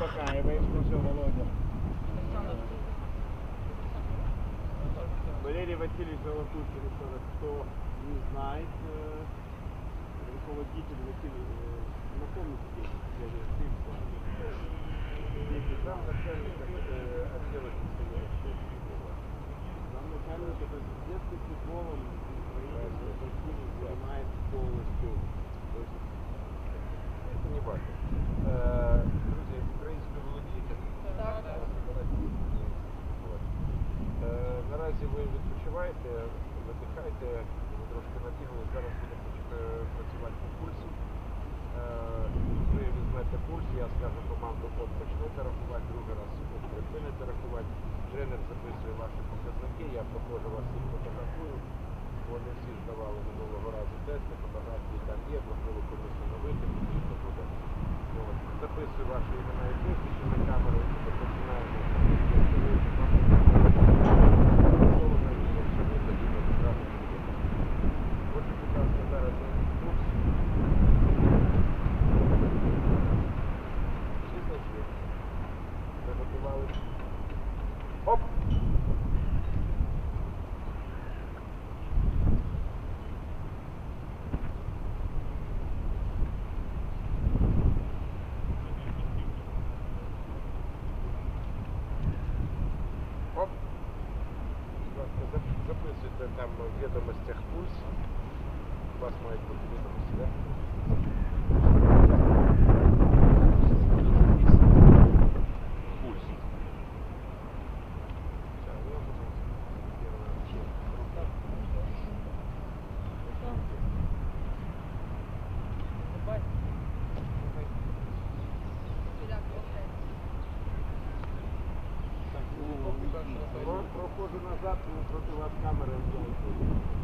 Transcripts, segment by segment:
успокаиваешь, ну все, Володя. Валерий Васильевич Золотухин, кто не знает, э, руководитель Василий, э, напомните, где ты Здесь сам начальник э, отдела відпочиваєте, видихаєте, ви трошки набігли, зараз будемо працювати по пульсу. Е, Ви візьмете пульс, я скажу команду, от почнете рахувати, другий раз припините рахувати. Тренер записує ваші показники, я проходжу вас всіх фотографую. Вони всі здавали минулого разу тести, фотографії там є, можливо комусь оновити, потрібно буде. Записую ваші імена і прізвища на камеру, і починаємо. Якщо ви тоді ми одразу будемо. Отже, будь ласка, зараз займіть курс. Всі знайшли. Приготували. Оп! Оп. Будь ласка, зап- записуйте там в відомостях пульс. У вас мають бути відомості, так? Пульс. Все, ну, Ну, Проходжу назад, ну, проти вас камери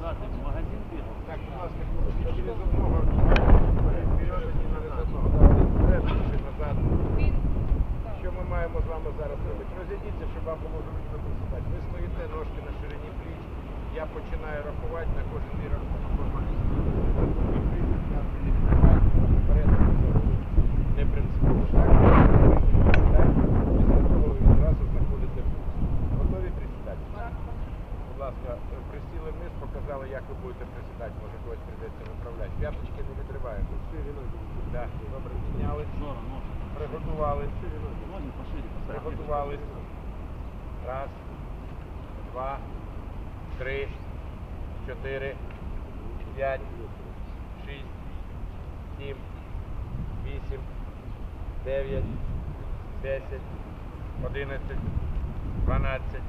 В магазин бегал. Так, будь ласка, через одного вперед, вперед, один через вперед, один назад. Що ми маємо з вами зараз робити? Розійдіться, щоб вам було зручно. Ви стоїте ножки на ширині пліч. Я починаю рахувати на кожен мій рахунок. Наступний присід, я відкриваю вперед, назад. Не принципово. Так? Так? Після того ви відразу знаходите пульс. Готові присідати? Будь ласка, присіли вниз, показали, як ви будете присідати. Може когось прийдеться виправляти. П'яточки не відриваємо. Так, добре, підняли. Приготувались. Приготувались. Раз, два, три, чотири, п'ять, шість, сім, вісім, дев'ять, десять, одинадцять, дванадцять,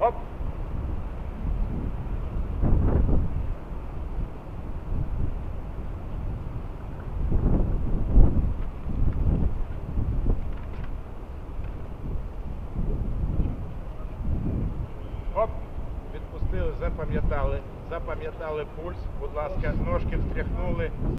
Оп! Оп! Відпустили, запам'ятали. запам'ятали пульс, будь ласка, ножки встряхнули,